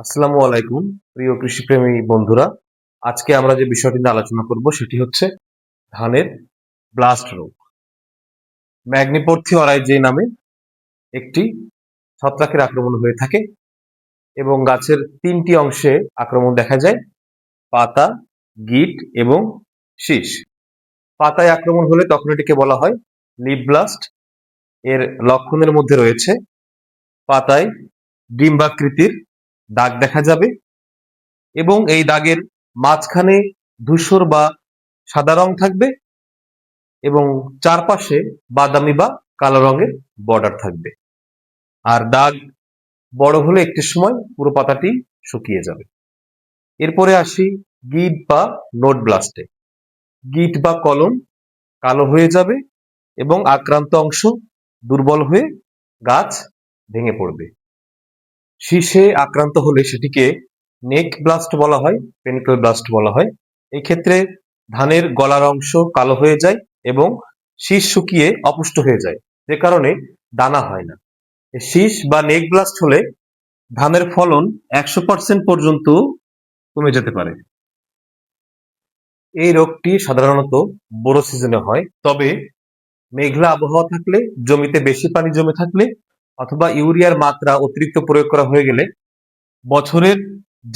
আসসালামু আলাইকুম, প্রিয় কৃষিপ্রেমী বন্ধুরা। আজকে আমরা যে বিষয়টি নিয়ে আলোচনা করব সেটি হচ্ছে ধানের ব্লাস্ট রোগ। ম্যাগনিপোর্থি অরাইজে নামে একটি ছত্রাকের আক্রমণ হয়ে থাকে এবং গাছের তিনটি অংশে আক্রমণ দেখা যায়, পাতা, গিট এবং শীষ। পাতায় আক্রমণ হলে তখন এটিকে বলা হয় লিপ ব্লাস্ট এর লক্ষণের মধ্যে রয়েছে পাতায় ডিম্বাকৃতির দাগ দেখা যাবে এবং এই দাগের মাঝখানে ধূসর বা সাদা রং থাকবে এবং চারপাশে বাদামি বা কালো রঙের বর্ডার থাকবে। আর দাগ বড় হলে একটি সময় পুরো পাতাটি শুকিয়ে যাবে। এরপরে আসি গিট বা নোট ব্লাস্টে গিট বা কলম কালো হয়ে যাবে এবং আক্রান্ত অংশ দুর্বল হয়ে গাছ ভেঙে পড়বে। শীষে আক্রান্ত হলে সেটিকে নেক ব্লাস্ট বলা হয় পেনিকল ব্লাস্ট বলা হয়। এই ক্ষেত্রে ধানের গলার অংশ কালো হয়ে যায় এবং শীষ শুকিয়ে অপুষ্ট হয়ে যায়। যে কারণে দানা হয় না। শীষ বা নেক ব্লাস্ট হলে ধানের ফলন একশো পার্সেন্ট পর্যন্ত কমে যেতে পারে। এই রোগটি সাধারণত বড় সিজনে হয়। তবে মেঘলা আবহাওয়া থাকলে, জমিতে বেশি পানি জমে থাকলে অথবা ইউরিয়ার মাত্রা অতিরিক্ত প্রয়োগ করা হয়ে গেলে বছরের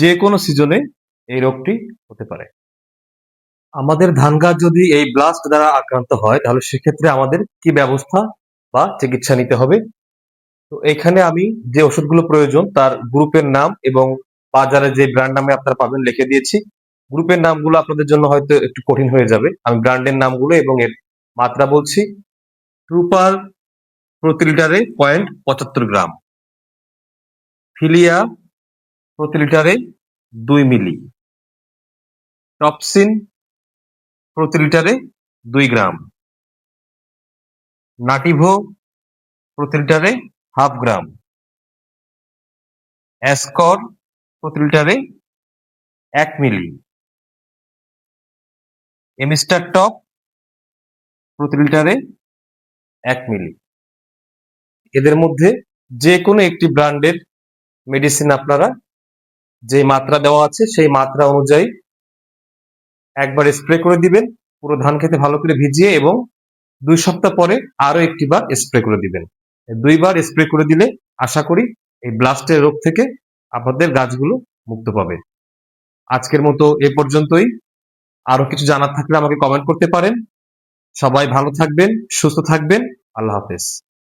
যে কোনো সিজনে এই রোগটি হতে পারে। আমাদের ধান গাছ যদি এই ব্লাস্ট দ্বারা আক্রান্ত হয়, তাহলে সেক্ষেত্রে আমাদের কি ব্যবস্থা বা চিকিৎসা নিতে হবে? তো এখানে আমি যে ওষুধগুলো প্রয়োজন, তার গ্রুপের নাম এবং বাজারে যে ব্র্যান্ড নামে আপনারা পাবেন লিখে দিয়েছি। গ্রুপের নামগুলো আপনাদের জন্য হয়তো একটু কঠিন হয়ে যাবে। আমি ব্র্যান্ডের নামগুলো এবং এর মাত্রা বলছি। ট্রুপার প্রতি লিটারে পয়েন্ট পঁচাত্তর গ্রাম। ফিলিয়া প্রতি লিটারে দুই মিলি। টপসিন প্রতি লিটারে দুই গ্রাম। নাটিভো প্রতি লিটারে হাফ গ্রাম। অ্যাসকর প্রতি লিটারে এক মিলি। এমিস্টার টপ প্রতি লিটারে এক মিলি। এদের মধ্যে যে কোনো একটি ব্র্যান্ডের মেডিসিন আপনারা যে মাত্রা দেওয়া আছে, সেই মাত্রা অনুযায়ী একবার স্প্রে করে দিবেন, পুরো ধান খেতে ভালো করে ভিজিয়ে এবং দুই সপ্তাহ পরে আরও একটি বার স্প্রে করে দিবেন। দুইবার স্প্রে করে দিলে আশা করি এই ব্লাস্টের রোগ থেকে আপনাদের গাছগুলো মুক্ত পাবে। আজকের মতো এ পর্যন্তই। আরও কিছু জানার থাকলে আমাকে কমেন্ট করতে পারেন। সবাই ভালো থাকবেন, সুস্থ থাকবেন। আল্লাহ হাফেজ।